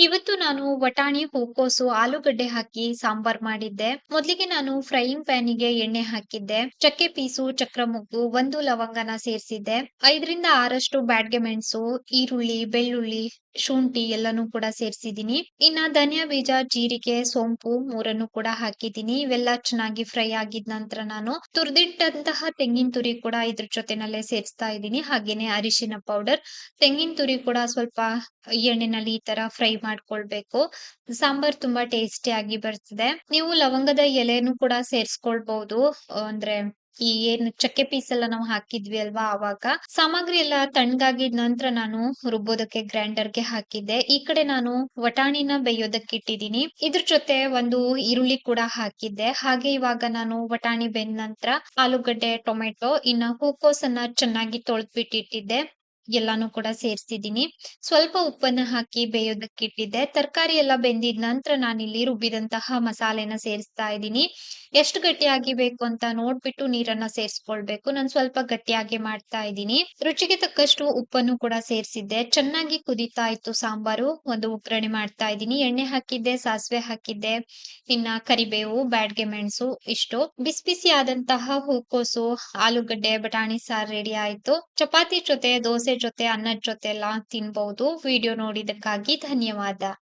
ಇವತ್ತು ನಾನು ಬಟಾಣಿ ಹೂಕೋಸು, ಆಲೂಗಡ್ಡೆ ಹಾಕಿ ಸಾಂಬಾರ್ ಮಾಡಿದ್ದೆ. ಮೊದಲಿಗೆ ನಾನು ಫ್ರೈಯಿಂಗ್ ಪ್ಯಾನಿಗೆ ಎಣ್ಣೆ ಹಾಕಿದ್ದೆ. ಚಕ್ಕೆ ಪೀಸು, ಚಕ್ರಮೊಗ್ಗು, ಒಂದು ಲವಂಗನ ಸೇರಿಸಿದ್ದೆ. ಐದರಿಂದ ಆರಷ್ಟು ಬ್ಯಾಡ್ಗೆ ಮೆಣಸು, ಈರುಳ್ಳಿ, ಬೆಳ್ಳುಳ್ಳಿ ಶುಂಠಿ ಎಲ್ಲಾನು ಕೂಡ ಸೇರ್ಸಿದೀನಿ ಇನ್ನ ಧನಿಯಾ ಬೀಜ, ಜೀರಿಗೆ, ಸೋಂಪು ಮೂರನ್ನು ಕೂಡ ಹಾಕಿದೀನಿ ಇವೆಲ್ಲ ಚೆನ್ನಾಗಿ ಫ್ರೈ ಆಗಿದ ನಂತರ ನಾನು ತುರ್ದಿಟ್ಟಂತಹ ತೆಂಗಿನ ತುರಿ ಕೂಡ ಇದ್ರ ಜೊತೆನಲ್ಲೇ ಸೇರಿಸ್ತಾ ಇದ್ದೀನಿ. ಹಾಗೇನೆ ಅರಿಶಿನ ಪೌಡರ್ ತೆಂಗಿನ ತುರಿ ಕೂಡ ಸ್ವಲ್ಪ ಎಣ್ಣೆನಲ್ಲಿ ಈ ತರ ಫ್ರೈ ಮಾಡ್ಕೊಳ್ಬೇಕು. ಸಾಂಬಾರ್ ತುಂಬಾ ಟೇಸ್ಟಿ ಆಗಿ ಬರ್ತದೆ. ನೀವು ಲವಂಗದ ಎಲೆನು ಕೂಡ ಸೇರ್ಸ್ಕೊಳ್ಬಹುದು ಅಂದ್ರೆ ಈ ಏನು ಚಕ್ಕೆ ಪೀಸ್ ಎಲ್ಲ ನಾವು ಹಾಕಿದ್ವಿ ಅಲ್ವಾ ಆವಾಗ? ಸಾಮಗ್ರಿ ಎಲ್ಲ ತಣ್ಣಗಾಗಿದ ನಂತರ ನಾನು ರುಬ್ಬೋದಕ್ಕೆ ಗ್ರೈಂಡರ್ಗೆ ಹಾಕಿದ್ದೆ. ಈ ಕಡೆ ನಾನು ವಟಾಣಿನ ಬೇಯೋದಕ್ಕೆ ಇಟ್ಟಿದ್ದೀನಿ. ಇದ್ರ ಜೊತೆ ಒಂದು ಈರುಳ್ಳಿ ಕೂಡ ಹಾಕಿದ್ದೆ. ಹಾಗೆ ಇವಾಗ ನಾನು ವಟಾಣಿ ಬೆಂದ ನಂತರ ಆಲೂಗಡ್ಡೆ, ಟೊಮೆಟೊ, ಇನ್ನ ಹೂಕೋಸನ್ನ ಚೆನ್ನಾಗಿ ತೊಳೆದ್ಬಿಟ್ಟಿಟ್ಟಿದ್ದೆ. ಎಲ್ಲಾನು ಕೂಡ ಸೇರ್ಸಿದೀನಿ ಸ್ವಲ್ಪ ಉಪ್ಪನ್ನ ಹಾಕಿ ಬೇಯೋದಕ್ಕೆ ಇಟ್ಟಿದ್ದೆ. ತರಕಾರಿ ಎಲ್ಲ ಬೆಂದಿದ ನಂತರ ನಾನಿಲ್ಲಿ ರುಬ್ಬಿದಂತಹ ಮಸಾಲೆನ ಸೇರಿಸ್ತಾ ಇದ್ದೀನಿ. ಎಷ್ಟು ಗಟ್ಟಿಯಾಗಿ ಬೇಕು ಅಂತ ನೋಡ್ಬಿಟ್ಟು ನೀರನ್ನ ಸೇರಿಸ್ಕೊಳ್ಬೇಕು. ನಾನು ಸ್ವಲ್ಪ ಗಟ್ಟಿಯಾಗಿ ಮಾಡ್ತಾ ಇದ್ದೀನಿ. ರುಚಿಗೆ ತಕ್ಕಷ್ಟು ಉಪ್ಪನ್ನು ಕೂಡ ಸೇರಿಸಿದ್ದೆ. ಚೆನ್ನಾಗಿ ಕುದಿತಾ ಇತ್ತು ಸಾಂಬಾರು. ಒಂದು ಒಗ್ಗರಣೆ ಮಾಡ್ತಾ ಇದ್ದೀನಿ. ಎಣ್ಣೆ ಹಾಕಿದ್ದೆ, ಸಾಸಿವೆ ಹಾಕಿದ್ದೆ, ಇನ್ನ ಕರಿಬೇವು, ಬ್ಯಾಡ್ಗೆ ಮೆಣಸು, ಇಷ್ಟು. ಬಿಸಿ ಬಿಸಿ ಆದಂತಹ ಹೂಕೋಸು, ಆಲೂಗಡ್ಡೆ, ಬಟಾಣಿ ಸಾರು ರೆಡಿ ಆಯ್ತು. ಚಪಾತಿ ಜೊತೆ ದೋಸೆ ಜೊತೆ ಅನ್ನದ ಜೊತೆ ಎಲ್ಲ ತಿನ್ಬಹುದು ವಿಡಿಯೋ ನೋಡಿದಕ್ಕಾಗಿ ಧನ್ಯವಾದ.